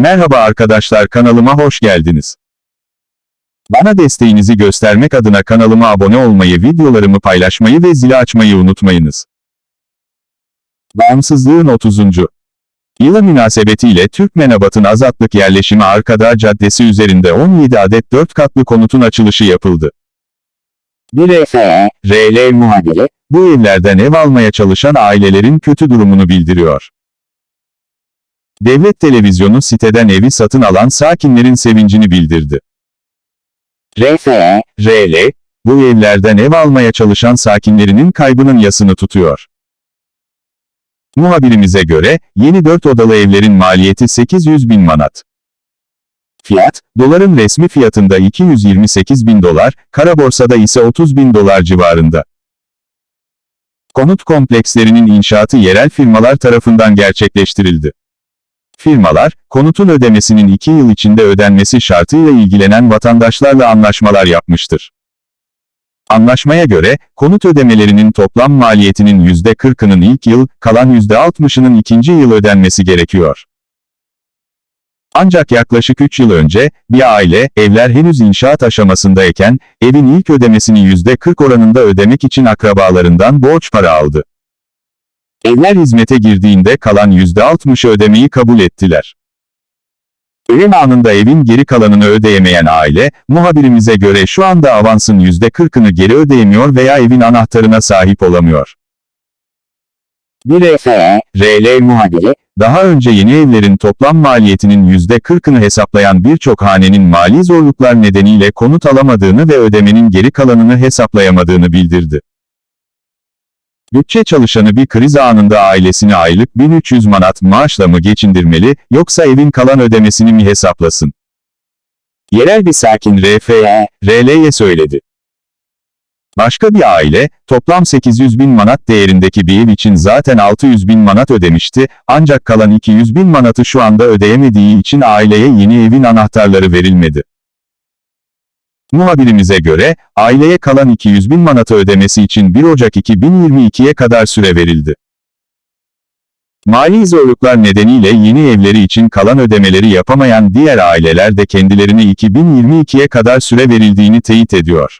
Merhaba arkadaşlar kanalıma hoş geldiniz. Bana desteğinizi göstermek adına kanalıma abone olmayı, videolarımı paylaşmayı ve zili açmayı unutmayınız. Bağımsızlığın 30. Yılı münasebetiyle Türkmenabat'ın Azatlık yerleşimi Arkadağ Caddesi üzerinde 17 adet 4 katlı konutun açılışı yapıldı. Bir EFE, RL muhabiri, Bu evlerden ev almaya çalışan ailelerin kötü durumunu bildiriyor. Devlet televizyonu siteden evi satın alan sakinlerin sevincini bildirdi. RFE, RL, bu evlerden ev almaya çalışan sakinlerinin kaybının yasını tutuyor. Muhabirimize göre, yeni 4 odalı evlerin maliyeti 800 bin manat. Fiyat, doların resmi fiyatında 228 bin dolar, kara borsada ise 30 bin dolar civarında. Konut komplekslerinin inşaatı yerel firmalar tarafından gerçekleştirildi. Firmalar, konutun ödemesinin 2 yıl içinde ödenmesi şartıyla ilgilenen vatandaşlarla anlaşmalar yapmıştır. Anlaşmaya göre, konut ödemelerinin toplam maliyetinin %40'ının ilk yıl, kalan %60'ının ikinci yıl ödenmesi gerekiyor. Ancak yaklaşık 3 yıl önce, bir aile, evler henüz inşaat aşamasındayken, evin ilk ödemesini %40 oranında ödemek için akrabalarından borç para aldı. Evler hizmete girdiğinde kalan %60'ı ödemeyi kabul ettiler. Ölüm anında evin geri kalanını ödeyemeyen aile, muhabirimize göre şu anda avansın %40'ını geri ödeyemiyor veya evin anahtarına sahip olamıyor. bir EFE, RL muhabiri, Daha önce yeni evlerin toplam maliyetinin %40'ını hesaplayan birçok hanenin mali zorluklar nedeniyle konut alamadığını ve ödemenin geri kalanını hesaplayamadığını bildirdi. Bütçe çalışanı bir kriz anında ailesini aylık 1300 manat maaşla mı geçindirmeli, yoksa evin kalan ödemesini mi hesaplasın? Yerel bir sakin RFE, RL'ye söyledi. Başka bir aile, toplam 800 bin manat değerindeki bir ev için zaten 600 bin manat ödemişti, ancak kalan 200 bin manatı şu anda ödeyemediği için aileye yeni evin anahtarları verilmedi. Muhabirimize göre, aileye kalan 200 bin manatı ödemesi için 1 Ocak 2022'ye kadar süre verildi. Mali zorluklar nedeniyle yeni evleri için kalan ödemeleri yapamayan diğer aileler de kendilerine 2022'ye kadar süre verildiğini teyit ediyor.